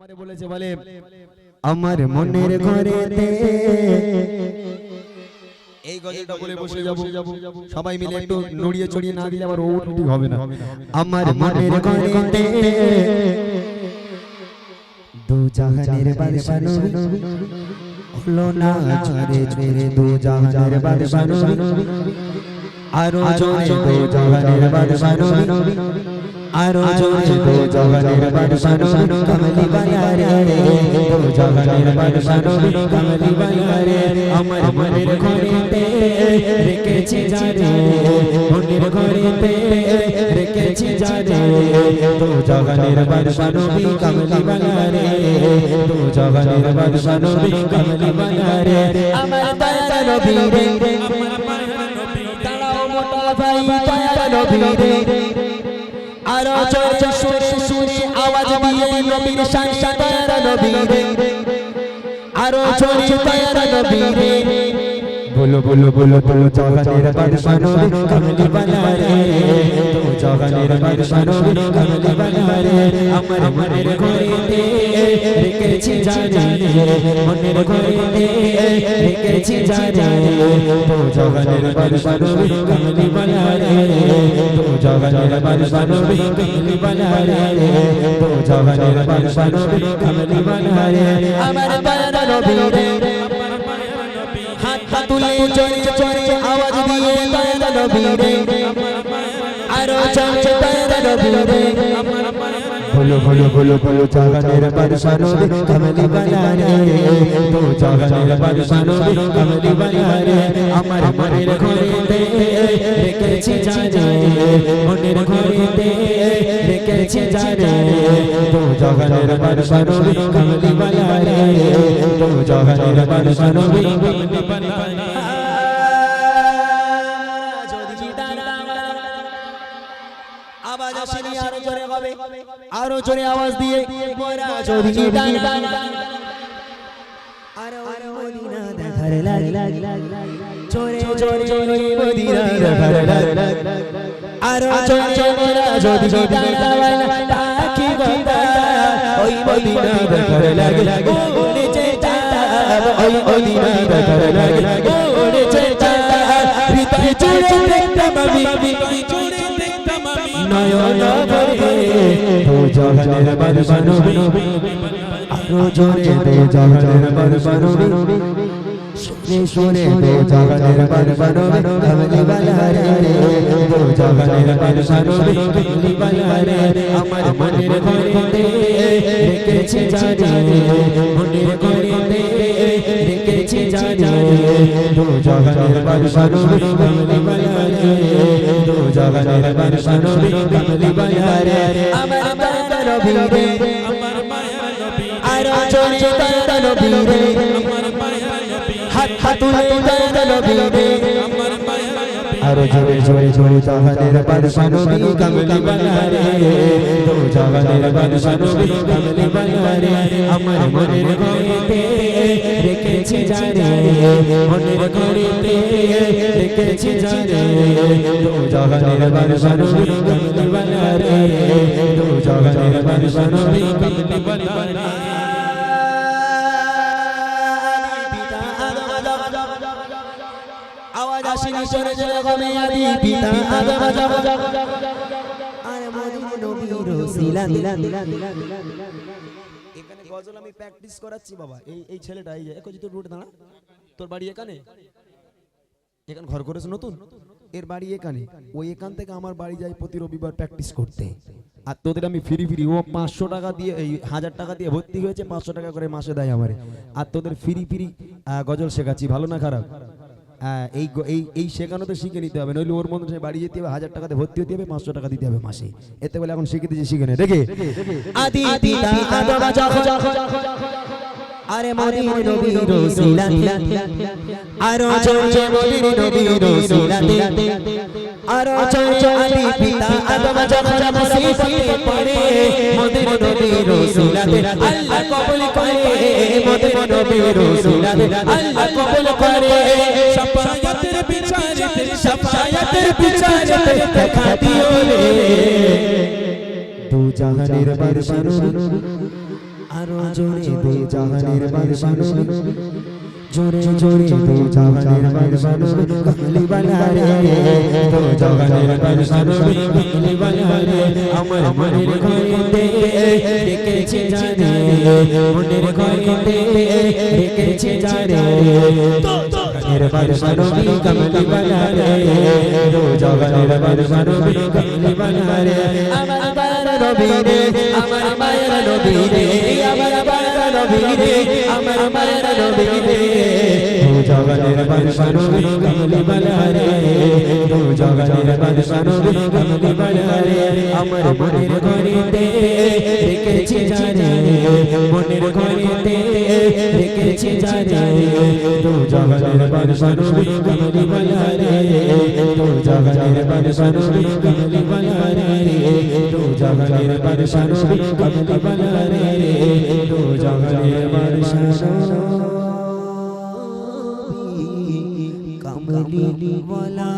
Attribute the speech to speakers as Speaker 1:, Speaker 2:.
Speaker 1: আমারে বলেছে বলে আমার মনের ঘরেতে এই গজলটা বলে বসে যাব সবাই মিলে একটু নড়িয়ে চড়িয়ে না দিলে আবার ও ঠিক হবে না। আমার মনের ঘরেতে দু জাহানের বাদশা হলো না ঝরে ঝরে দু জাহানের বাদশা আরও দু জাহানের আরও জোরে দু জাহানের বাদশা নবী কমলি বালা রে দু জাহানের বাদশা নবী কমলি বালা রে আমার মনের ঘরেতে রেখেছি জারে মনের ঘরেতে রেখেছি জারে দু জাহানের বাদশা নবী কমলি বালা রে দু জাহানের বাদশা নবী কমলি বালা রে আমার দয়াল নবী রে দাঁড়াও মোটা ভাই দয়াল নবী রে আরও চোরে সুরে সুরে আওয়াজ দিয়ে নবীর শান দয়াল নবী রে আরও চোরে দয়াল নবী রে বলো বলো বলো বলো, জগানের বাদশা নবী কমলি বালা রে তো জগানের বাদশা নবী কমলি বালা রে আমার মনের ঘরেতে রেখেছি জানি, মনের ঘরেতে রেখেছি জানি। তো জগানের বাদশা নবী কমলি বালা রে তো জগানের বাদশা নবী কমলি বালা রে তো জগানের বাদশা নবী কমলি বালা রে আমার দয়াল নবী রে চড়ে চড়ে, আওয়াজ দিয়ে দয়াল নবী রে আরও চড়ে দয়াল নবী রে কমলি বালা রে আওয়াজ আসেনি আরও জোরে হবে আরও জোরে আওয়াজ দিয়ে মোরা আরে মদিনা দেখার লাগি মদিনা দেখার লাগি মোরা ওই মদিনা দেখার লাগি ওরে চেতা ওই মদিনা দেখার লাগি ওরে চেতা হৃদয় জুড়ে দেখতাম আমি তো জগনের বাদশা নবী আরও জোরে দে জগনের বাদশা নবী সুরে সুরে দে জগনের বাদশা নবী কমলি বালা রে, দো জগনের বাদশা নবী কমলি বালা রে, আমার মনের ঘরেতে রেখেছি জানি। মনের ঘরেতে রেখেছি জানি। দো জগনের বাদশা নবী কমলি বালা রে, দো জগনের বাদশা নবী কমলি বালা রে। আমার নবী রে।
Speaker 2: আমার মায়া নবী।
Speaker 1: আরও চলে দয়াল নবী রে।
Speaker 2: আমার মায়া নবী।
Speaker 1: হাত হাতুলে দয়াল নবী রে।
Speaker 2: আমার মায়া নবী।
Speaker 1: জোরে জোরে জোরে জাহানের বাদশা নবী কমলি তো জাহানের বাদশা নবী কমলি আমার মনের ঘরেতে রেখেছি জানে, মনের ঘরেতে রেখেছি জানে। তো জাহানের বাদশা নবী কমলি বালা রে তো জাহানের বাদশা নবী কমলি বালা রে আওয়াজ আসেনি, চলে চলে গমে এখানে গজল আমি প্র্যাকটিস করাচ্ছি বাবা। এই এই ছেলেটা, এই যে একো তোর রুটে দাঁড়া? তোর বাড়ি এখানে? এখানে ঘর করেছে নতুন? এর বাড়ি এখানে। ওই এখান থেকে আমার বাড়ি যাই প্রতি রবিবার প্র্যাকটিস করতে। আর তোদের আমি ফ্রি ফ্রি ও পাঁচশো টাকা দিয়ে, এই হাজার টাকা দিয়ে ভর্তি হয়েছে, পাঁচশো টাকা করে মাসে দেয় আমারে। আর তোদের ফ্রি ফ্রি গজল শেখাচ্ছি, ভালো না খারাপ? হ্যাঁ এই গ- এই শেখানো তো শিখে নিতে হবে। নইলে ওর মধ্যে বাড়ি যেতে হবে, হাজার টাকাতে ভর্তি হতে হবে, পাঁচশো টাকা দিতে হবে মাসে। এতে বলে এখন শিখে দিয়েছে, শিখে নেই। দেখে? আরে আরও আরও চলছে আদি পিতা আদম যখন মুসিবতে পড়ে। মদিনা নবী রসিলা আল্লাহ কবুল করে। মদিনা নবী রসিলা আল্লাহ কবুল করে।
Speaker 2: শাফায়াতের বিচারে
Speaker 1: শাফায়াতের বিচারে দেখা দিও রে। দু জাহানের বাদশা আরও জোরে দু জাহানের জোরে জোরে দু জাহানের বাদশা নবী কমলি বালা রে দু জাহানের বাদশা নবী কমলি বালা রে আমার মনের নবী রে আমার মায়ের নবী রে আমার মায়ের নবী রে, আমার মায়ের নবী রে, আমার মায়ের নবী রে। দু জাহানের বাদশা নবী কমলি বালা রে দু জাহানের বাদশা নবী কমলি বালা রে আমার মনের ঘরেতে রেখেছে জানে মনের ঘরেতে রেখেছে জানে দু জাহানের বাদশা নবী কমলি বালা রে দু জাহানের বাদশা নবী কমলি বালা রে দু জাহানের বাদশা নবী কমলি বালা কমলি বালা